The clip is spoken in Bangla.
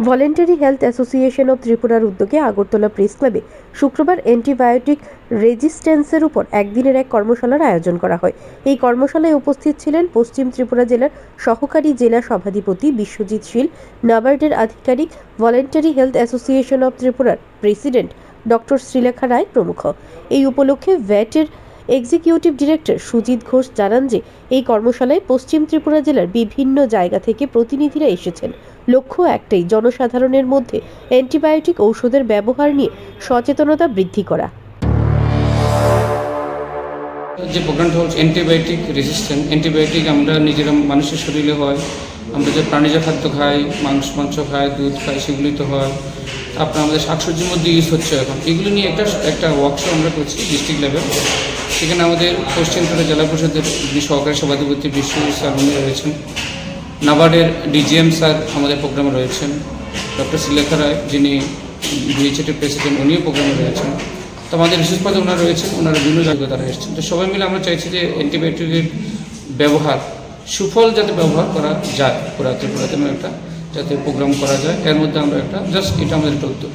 ভলেন্টারি হেলথ অ্যাসোসিয়েশন অব ত্রিপুরার উদ্যোগে আগরতলা প্রেস ক্লাবে শুক্রবার অ্যান্টিবায়োটিক রেজিস্ট্যান্সের উপর একদিনের এক কর্মশালার আয়োজন করা হয়। এই কর্মশালায় উপস্থিত ছিলেন পশ্চিম ত্রিপুরা জেলার সহকারী জেলা সভাধিপতি বিশ্বজিৎ শীল, নাবার্ডের আধিকারিক, ভলেন্টারি হেলথ অ্যাসোসিয়েশন অব ত্রিপুরার প্রেসিডেন্ট ডক্টর শ্রীলেখা রায় প্রমুখ। এই উপলক্ষে ভ্যাটের এক্সিকিউটিভ ডিরেক্টর সুজিত ঘোষ জানান যে, এই কর্মশালায় পশ্চিম ত্রিপুরা জেলার বিভিন্ন জায়গা থেকে প্রতিনিধিরা এসেছেন। লক্ষ্য একটাই, জনসাধারণের মধ্যে অ্যান্টিবায়োটিক ঔষধের ব্যবহার নিয়ে সচেতনতা বৃদ্ধি করা। যে প্রোগ্রামটা হচ্ছে অ্যান্টিবায়োটিক রেজিস্ট্যান্ট। অ্যান্টিবায়োটিক আমরা নিজেরা মানুষের শরীরে হয়। আমরা যে প্রাণীজ খাদ্য খাই, মাংস মাংস খাই, দুধ খাই সেগুলি তো হয়। তারপরে আমাদের শাকসবজির মধ্যে ইউজ হচ্ছে এখন। এগুলো নিয়ে একটা একটা ওয়ার্কশপ আমরা করছি ডিস্ট্রিক্ট লেভেল সেখানে আমাদের পশ্চিম জেলা পরিষদের যিনি সহকারী সভাধিপতি বিশ্ব স্যার উনি রয়েছেন। নাবার্ডের ডিজিএম স্যার আমাদের প্রোগ্রামে রয়েছেন। ডক্টর শ্রীলেখা রায়, যিনি বিএচএটির প্রেসিডেন্ট উনিও প্রোগ্রামে রয়েছেন। তো আমাদের বিশেষ পদে ওনারা রয়েছেন, ওনারা বিভিন্ন জায়গায় তারা এসেছেন। তো সবাই মিলে আমরা চাইছি যে অ্যান্টিবায়োটিকের ব্যবহার সুফল যাতে ব্যবহার করা যায় পুরাতে পুরাতে একটা যাতে প্রোগ্রাম করা যায়, এর মধ্যে আমরা একটা জাস্ট এটা আমাদের একটা উদ্যোগ।